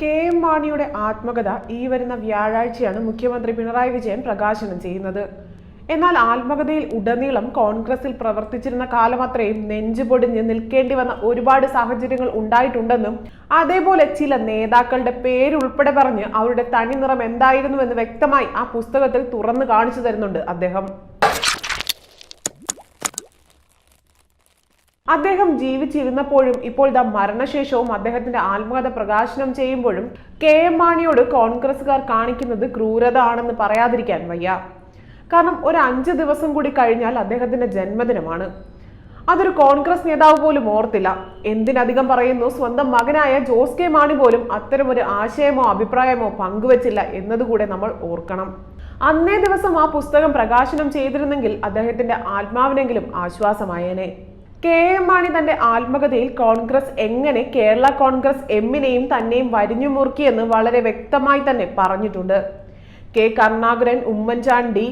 K M മാണിയുടെ ആത്മകഥ ഈ വരുന്ന വ്യാഴാഴ്ചയാണ് മുഖ്യമന്ത്രി പിണറായി വിജയൻ പ്രകാശനം ചെയ്യുന്നത്. എന്നാൽ ആത്മകഥയിൽ ഉടനീളം കോൺഗ്രസിൽ പ്രവർത്തിച്ചിരുന്ന കാലമത്രയും നെഞ്ചുപൊടിഞ്ഞ് നിൽക്കേണ്ടി വന്ന ഒരുപാട് സാഹചര്യങ്ങൾ ഉണ്ടായിട്ടുണ്ടെന്നും അതേപോലെ ചില നേതാക്കളുടെ പേരുൾപ്പെടെ പറഞ്ഞ് അവരുടെ തനി നിറം എന്തായിരുന്നുവെന്ന് വ്യക്തമായി ആ പുസ്തകത്തിൽ തുറന്നു കാണിച്ചു തരുന്നുണ്ട് അദ്ദേഹം. അദ്ദേഹം ജീവിച്ചിരുന്നപ്പോഴും ഇപ്പോൾ ദ മരണശേഷവും അദ്ദേഹത്തിന്റെ ആത്മകഥ പ്രകാശനം ചെയ്യുമ്പോഴും കെ എം മാണിയോട് കോൺഗ്രസുകാർ കാണിക്കുന്നത് ക്രൂരത ആണെന്ന് പറയാതിരിക്കാൻ വയ്യ. കാരണം ഒരു അഞ്ച് ദിവസം കൂടി കഴിഞ്ഞാൽ അദ്ദേഹത്തിന്റെ ജന്മദിനമാണ്. അതൊരു കോൺഗ്രസ് നേതാവ് പോലും ഓർത്തില്ല. എന്തിനധികം പറയുന്നു സ്വന്തം മകനായ ജോസ് കെ മാണി പോലും അത്തരമൊരു ആശയമോ അഭിപ്രായമോ പങ്കുവച്ചില്ല എന്നതുകൂടെ നമ്മൾ ഓർക്കണം. അന്നേ ദിവസം ആ പുസ്തകം പ്രകാശനം ചെയ്തിരുന്നെങ്കിൽ അദ്ദേഹത്തിന്റെ ആത്മാവിനെങ്കിലും ആശ്വാസമായേനെ. കെ എം മാണി തന്റെ ആത്മകഥയിൽ കോൺഗ്രസ് എങ്ങനെ കേരള കോൺഗ്രസ് എമ്മിനെയും തന്നെയും വരിഞ്ഞു മുറുക്കിയെന്ന് വളരെ വ്യക്തമായി തന്നെ പറഞ്ഞിട്ടുണ്ട്. K Karunakaran Oommen Chandy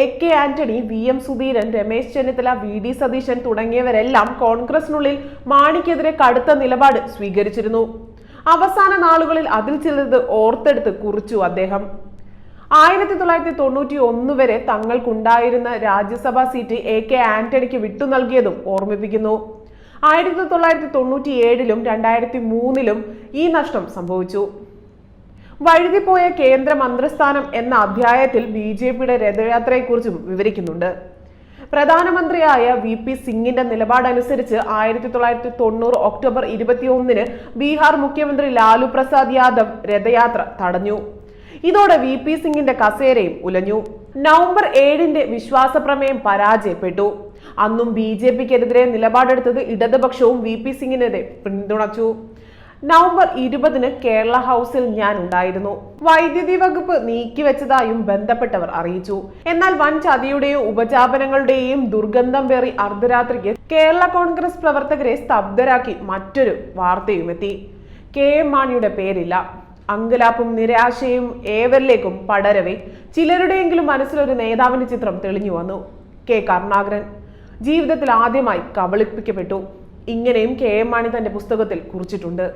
A K Antony V M Sudheeran Ramesh Chennithala V D Satheesan തുടങ്ങിയവരെല്ലാം കോൺഗ്രസിനുള്ളിൽ മാണിക്കെതിരെ കടുത്ത നിലപാട് സ്വീകരിച്ചിരുന്നു. അവസാന നാളുകളിൽ അതിൽ ചിലത് ഓർത്തെടുത്ത് കുറിച്ചു അദ്ദേഹം. ആയിരത്തി തൊള്ളായിരത്തി തൊണ്ണൂറ്റി ഒന്ന് വരെ തങ്ങൾക്കുണ്ടായിരുന്ന രാജ്യസഭാ സീറ്റ് എ കെ ആന്റണിക്ക് വിട്ടു നൽകിയതും ഓർമ്മിപ്പിക്കുന്നു. ആയിരത്തി തൊള്ളായിരത്തി തൊണ്ണൂറ്റി ഏഴിലും രണ്ടായിരത്തി മൂന്നിലും ഈ നഷ്ടം സംഭവിച്ചു. വഴുതിപ്പോയ കേന്ദ്ര മന്ത്രിസ്ഥാനം എന്ന അധ്യായത്തിൽ ബി ജെ പിയുടെ രഥയാത്രയെക്കുറിച്ചും വിവരിക്കുന്നുണ്ട്. പ്രധാനമന്ത്രിയായ വി പി സിംഗിന്റെ നിലപാടനുസരിച്ച് ആയിരത്തി തൊള്ളായിരത്തി തൊണ്ണൂറ് ഒക്ടോബർ ഇരുപത്തിയൊന്നിന് ബീഹാർ മുഖ്യമന്ത്രി ലാലു പ്രസാദ് യാദവ് രഥയാത്ര തടഞ്ഞു. ഇതോടെ വി പി സിംഗിന്റെ കസേരയും ഉലഞ്ഞു. നവംബർ ഏഴിന്റെ വിശ്വാസ പ്രമേയം പരാജയപ്പെട്ടു. അന്നും ബി ജെ പിക്കെതിരെ നിലപാടെടുത്തത് ഇടതുപക്ഷവും വി പി സിംഗിനെതിരെ പിന്തുണച്ചു. നവംബർ ഇരുപതിന് കേരള ഹൗസിൽ ഞാൻ ഉണ്ടായിരുന്നു. വൈദ്യുതി വകുപ്പ് നീക്കിവെച്ചതായും ബന്ധപ്പെട്ടവർ അറിയിച്ചു. എന്നാൽ വൻ ചതിയുടെയും ഉപജാപനങ്ങളുടെയും ദുർഗന്ധം പേറി അർദ്ധരാത്രിക്ക് കേരള കോൺഗ്രസ് പ്രവർത്തകരെ സ്തബ്ധരാക്കി മറ്റൊരു വാർത്തയുമെത്തി. കെ എം മാണിയുടെ പേരില്ല. അങ്കലാപ്പും നിരാശയും ഏവരിലേക്കും പടരവേ. ചിലരുടെയെങ്കിലും മനസ്സിലൊരു നേതാവിന്റെ ചിത്രം തെളിഞ്ഞു വന്നു. കെ. കരുണാകരൻ ജീവിതത്തിൽ ആദ്യമായി കബളിപ്പിക്കപ്പെട്ടു. ഇങ്ങനെയും കെ. എം. മാണി തന്റെ പുസ്തകത്തിൽ കുറിച്ചിട്ടുണ്ട്.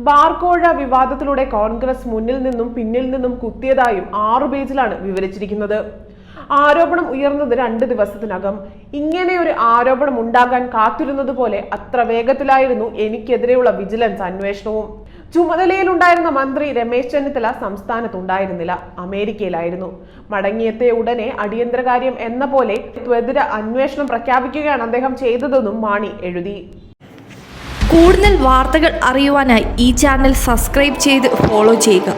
ബാർക്കോഴ വിവാദത്തിലൂടെ കോൺഗ്രസ് മുന്നിൽ നിന്നും പിന്നിൽ നിന്നും കുത്തിയതായും ആറു പേജിലാണ് വിവരിച്ചിരിക്കുന്നത്. ആരോപണം ഉയർന്നത് രണ്ട് ദിവസത്തിനകം. ഇങ്ങനെ ഒരു ആരോപണം ഉണ്ടാകാൻ കാത്തിരുന്നത് പോലെ അത്ര വേഗത്തിലായിരുന്നു എനിക്കെതിരെയുള്ള വിജിലൻസ് അന്വേഷണവും. ചുമതലയിലുണ്ടായിരുന്ന മന്ത്രി രമേശ് ചെന്നിത്തല സംസ്ഥാനത്തുണ്ടായിരുന്നില്ല. അമേരിക്കയിലായിരുന്നു. മടങ്ങിയെത്തിയ ഉടനെ അടിയന്തരകാര്യം എന്ന പോലെ ത്വതിര അന്വേഷണം പ്രഖ്യാപിക്കുകയാണ് അദ്ദേഹം ചെയ്തതെന്നും മാണി എഴുതി. കൂടുതൽ വാർത്തകൾ അറിയുവാനായി ഈ ചാനൽ സബ്സ്ക്രൈബ് ചെയ്ത് ഫോളോ ചെയ്യുക.